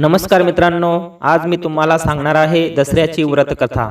नमस्कार मित्रांनो आज मी तुम्हाला सांगणार आहे दसऱ्याची व्रतकथा.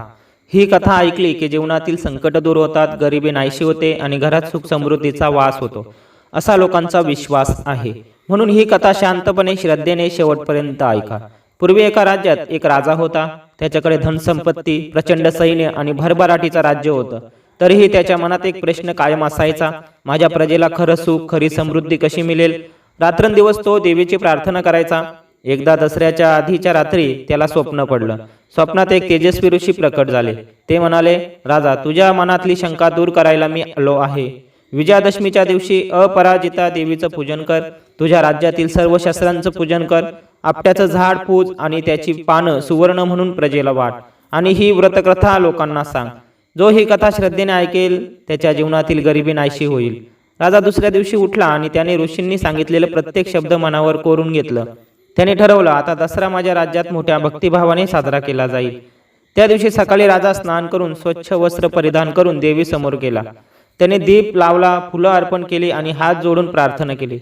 ही कथा ऐकली की जीवनातील संकट दूर होतात गरिबी नाहीशी होते आणि घरात सुख समृद्धीचा वास होतो असा लोकांचा विश्वास आहे. म्हणून ही कथा शांतपणे श्रद्धेने शेवटपर्यंत ऐका. पूर्वी एका राज्यात एक राजा होता. त्याच्याकडे धनसंपत्ती प्रचंड सैन्य आणि भरभराटीचं राज्य होतं. तरीही त्याच्या मनात एक प्रश्न कायम असायचा. माझ्या प्रजेला खरं सुख खरी समृद्धी कशी मिळेल? रात्रंदिवस तो देवीची प्रार्थना करायचा. एकदा दसऱ्याच्या आधीच्या रात्री त्याला स्वप्न पडलं. स्वप्नात एक तेजस्वी ऋषी प्रकट झाले. ते म्हणाले राजा तुझ्या मनातली शंका दूर करायला मी आलो आहे. विजयादशमीच्या दिवशी अपराजिता देवीचं पूजन कर. तुझ्या राज्यातील सर्व शस्त्रांचं पूजन कर. आपट्याचं झाड पूज आणि त्याची पानं सुवर्ण म्हणून प्रजेला वाट. आणि ही व्रतकथा लोकांना सांग. जो ही कथा श्रद्धेने ऐकेल त्याच्या जीवनातील गरिबी नाहीशी होईल. राजा दुसऱ्या दिवशी उठला आणि त्याने ऋषींनी सांगितलेलं प्रत्येक शब्द मनावर कोरून घेतलं. त्याने ठरवलं आता दसरा माझ्या राज्यात मोठ्या भक्तिभावाने साजरा केला जाईल. त्या दिवशी सकाळी राजा स्नान करून स्वच्छ वस्त्र परिधान करून देवी समोर गेला. त्याने दीप लावला फुलं अर्पण केली आणि हात जोडून प्रार्थना केली.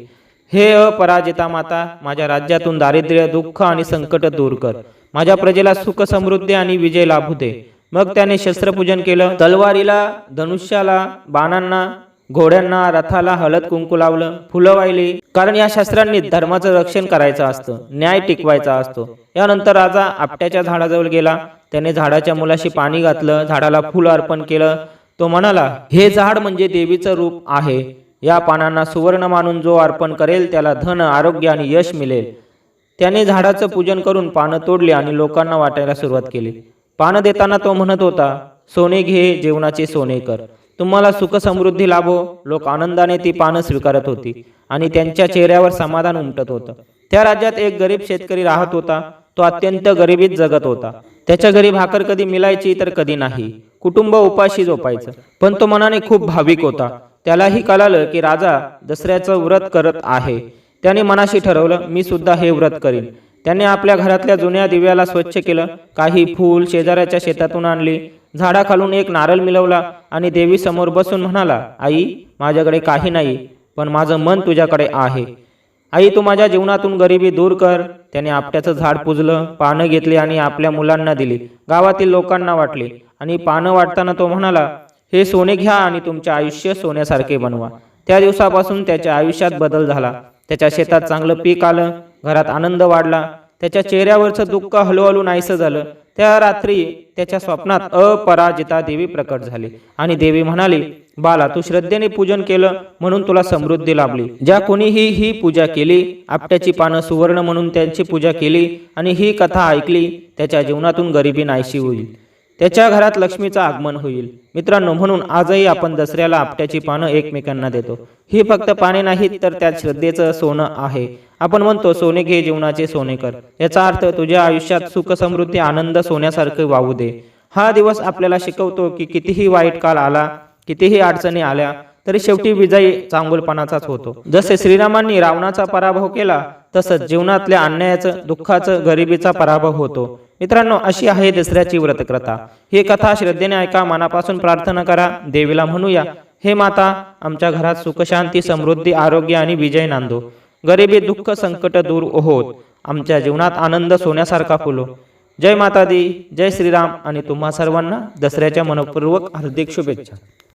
हे अपराजिता माता माझ्या राज्यातून दारिद्र्य दुःख आणि संकट दूर कर. माझ्या प्रजेला सुख समृद्धी आणि विजय लाभू दे. मग त्याने शस्त्रपूजन केलं. तलवारीला धनुष्याला बाणांना घोड्यांना रथाला हळद कुंकू लावलं फुलं वाहिली. कारण या शस्त्रांनी धर्माचं रक्षण करायचं असतं न्याय टिकवायचा असतो. यानंतर राजा आपट्याच्या झाडाजवळ गेला. त्याने झाडाच्या मुलाशी पाणी घातलं झाडाला फुल अर्पण केलं. तो म्हणाला हे झाड म्हणजे देवीचं रूप आहे. या पानांना सुवर्ण मानून जो अर्पण करेल त्याला धन आरोग्य आणि यश मिळेल. त्याने झाडाचं पूजन करून पानं तोडली आणि लोकांना वाटायला सुरुवात केली. पानं देताना तो म्हणत होता सोने घे जेवणाचे सोने कर. तुम्हाला सुख समृद्धी लाभो. लोक आनंदाने ती पानं स्वीकारत होती आणि त्यांच्या चेहऱ्यावर समाधान उमटत होतं. त्या राज्यात एक गरीब शेतकरी राहत होता. तो अत्यंत गरिबीत जगत होता. त्याच्या घरी भाकर कधी मिळायची तर कधी नाही. कुटुंब उपाशी झोपायचं. पण तो मनाने खूप भाविक होता. त्यालाही कळालं की राजा दसऱ्याचं व्रत करत आहे. त्याने मनाशी ठरवलं मी सुद्धा हे व्रत करीन. त्याने आपल्या घरातल्या जुन्या दिव्याला स्वच्छ केलं. काही फूल शेजाऱ्याच्या शेतातून आणली. झाडाखालून एक नारळ मिळवला आणि देवी समोर बसून म्हणाला आई माझ्याकडे काही नाही पण माझं मन तुझ्याकडे आहे. आई तू माझ्या जीवनातून गरिबी दूर कर. त्याने आपट्याचं झाड पुजलं पानं घेतली आणि आपल्या मुलांना दिली. गावातील लोकांना वाटले आणि पानं वाटताना तो म्हणाला हे सोने घ्या आणि तुमचे आयुष्य सोन्यासारखे बनवा. त्या दिवसापासून त्याच्या आयुष्यात बदल झाला. त्याच्या शेतात चांगलं पीक आलं घरात आनंद वाढला. त्याच्या चेहऱ्यावरचं दुःख हळूहळू नाहीसं झालं. त्या रात्री त्याच्या स्वप्नात अपराजिता देवी प्रकट झाली आणि देवी म्हणाली बाला तू श्रद्धेने पूजन केलं म्हणून तुला समृद्धी लाभली. ज्या कोणीही ही पूजा केली आपट्याची पानं सुवर्ण म्हणून त्यांची पूजा केली आणि ही कथा ऐकली त्याच्या जीवनातून गरिबी नाहीशी होईल. त्याच्या घरात लक्ष्मीचं आगमन होईल. मित्रांनो म्हणून आजही आपण दसऱ्याला आपट्याची पानं एकमेकांना देतो. ही फक्त पाने नाहीत तर त्यात श्रद्धेचं सोनं आहे. आपण म्हणतो सोने घे जीवनाचे सोने कर. याचा अर्थ तुझ्या आयुष्यात सुख समृद्धी आनंद सोन्यासारखे वाहू दे. हा दिवस आपल्याला शिकवतो की कितीही वाईट काळ आला कितीही अडचणी आल्या तरी शेवटी विजयी चांगुलपणाचाच होतो. जसे श्रीरामांनी रावणाचा पराभव केला तसंच जीवनातल्या अन्यायाचं दुःखाचं गरिबीचा पराभव होतो. मित्रांनो अशी आहे दसऱ्याची व्रतकथा ही कथा श्रद्धेने ऐका मनापासून प्रार्थना करा. देवीला म्हणूया हे माता आमच्या घरात सुखशांती समृद्धी आरोग्य आणि विजय नांदो. गरिबी दुःख संकट दूर होत. आमच्या जीवनात आनंद सोन्यासारखा फुलो. जय माता दी जय श्रीराम आणि तुम्हा सर्वांना दसऱ्याच्या मनपूर्वक हार्दिक शुभेच्छा.